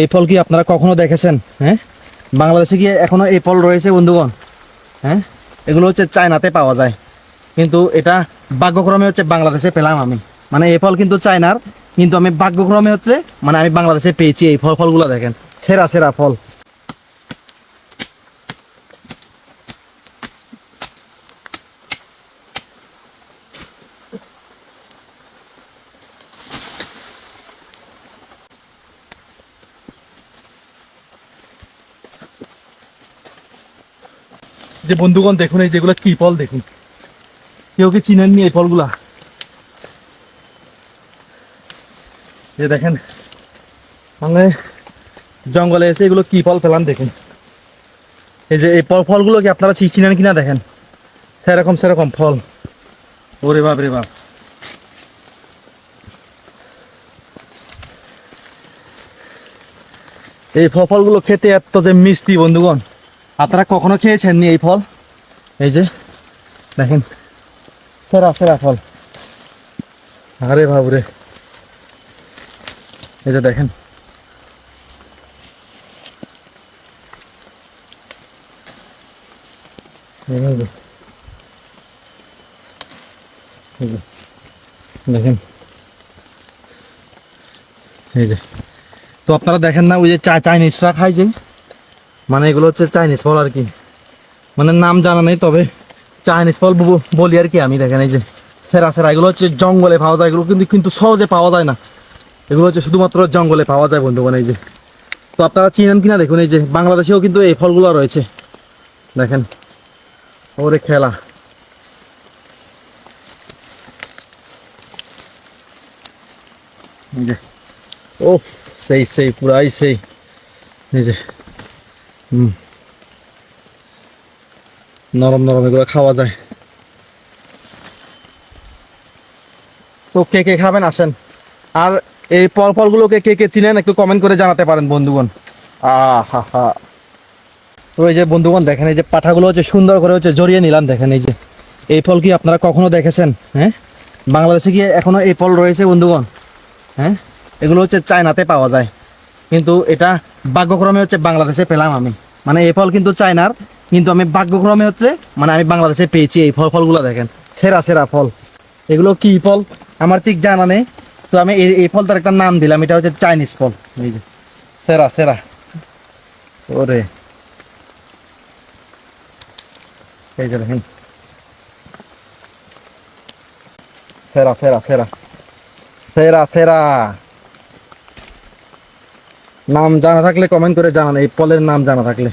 এই ফল কি আপনারা কখনো দেখেছেন? হ্যাঁ? বাংলাদেশে কি এখনও এই ফল রয়েছে, বন্ধুগণ? হ্যাঁ? এগুলো হচ্ছে চায়নাতে পাওয়া যায়। কিন্তু এটা ভাগ্যক্রমে হচ্ছে বাংলাদেশে পেলাম আমি। মানে এই ফল কিন্তু চায়নার, কিন্তু আমি ভাগ্যক্রমে হচ্ছে মানে আমি বাংলাদেশে পেয়েছি এই ফল ফলগুলো দেখেন। সেরা সেরা ফল। যে বন্ধুগণ দেখুন, এই যেগুলো কি ফল দেখুন। কেউ কি চিনেননি এই ফলগুলা? যে দেখেন মানে জঙ্গলে এসে এগুলো কি ফল পেলাম দেখুন। এই যে এই ফল- ফলগুলো কি আপনারা চিনেন কিনা দেখেন? সেরকম সেরকম ফল। ওরে বাপ রে বাপ। এই ফল ফলগুলো খেতে এত যে মিষ্টি বন্ধুগণ। আপনারা কখনো খেয়েছেন নি এই ফল? এই যে দেখেন। সেরা সেরা ফল। আরে বাবুরে। এই যে দেখেন। দেখেন। এই যে। তো আপনারা দেখেন না ওই যে চা চাইনিজরা খায় যে। মানে এগুলো হচ্ছে চাইনিজ ফল আর কি। মানে নাম জানা নেই, তবে চাইনিজ ফল বলি আর কি আমি দেখেন এই যে, সেরা সেরা। এগুলো হচ্ছে জঙ্গলে পাওয়া যায়, এগুলো কিন্তু কিন্তু সহজে পাওয়া যায় না। এগুলো হচ্ছে শুধুমাত্র জঙ্গলে পাওয়া যায় বন্ধুগণ এই যে। তো আপনারা চিনেন কিনা দেখুন এই যে, বাংলাদেশেও কিন্তু এই ফলগুলো রয়েছে। দেখেন, ওরে খেলা। ওফ, সেই সেই, পুরাই সেই। যে নরম নরম এগুলো খাওয়া যায়। তো কে কে খাবেন, আসেন। আর এই ফল ফলগুলোকে কে কে চিনেন, একটু কমেন্ট করে জানাতে পারেন, বন্ধুগণ। আহা হা। তো এই যে বন্ধুগণ, দেখেন, এই যে পাঠাগুলো হচ্ছে সুন্দর করে হচ্ছে জড়িয়ে নিলাম, দেখেন, এই যে। এই ফল কি আপনারা কখনো দেখেছেন? হ্যাঁ? বাংলাদেশে কি এখনও এই ফল রয়েছে, বন্ধুগণ? হ্যাঁ? এগুলো হচ্ছে চায়নাতে পাওয়া যায়। কিন্তু এটা ভাগ্যক্রমে হচ্ছে বাংলাদেশে পেলাম আমি। মানে এই ফল কিন্তু চায়নার, কিন্তু আমি ভাগ্যক্রমে হচ্ছে মানে আমি বাংলাদেশে পেয়েছি এই ফল ফলগুলো দেখেন। সেরা সেরা ফল। এগুলো কি ফল? আমার ঠিক জানা নেই। তো আমি এই এই ফলটার একটা নাম দিলাম, এটা হচ্ছে চাইনিজ ফল। এই যে, সেরা সেরা। ওরে। এই যে দেখেন। সেরা সেরা সেরা। সেরা সেরা। নাম জানা থাকলে কমেন্ট করে জানান এই পলের নাম জানা থাকলে।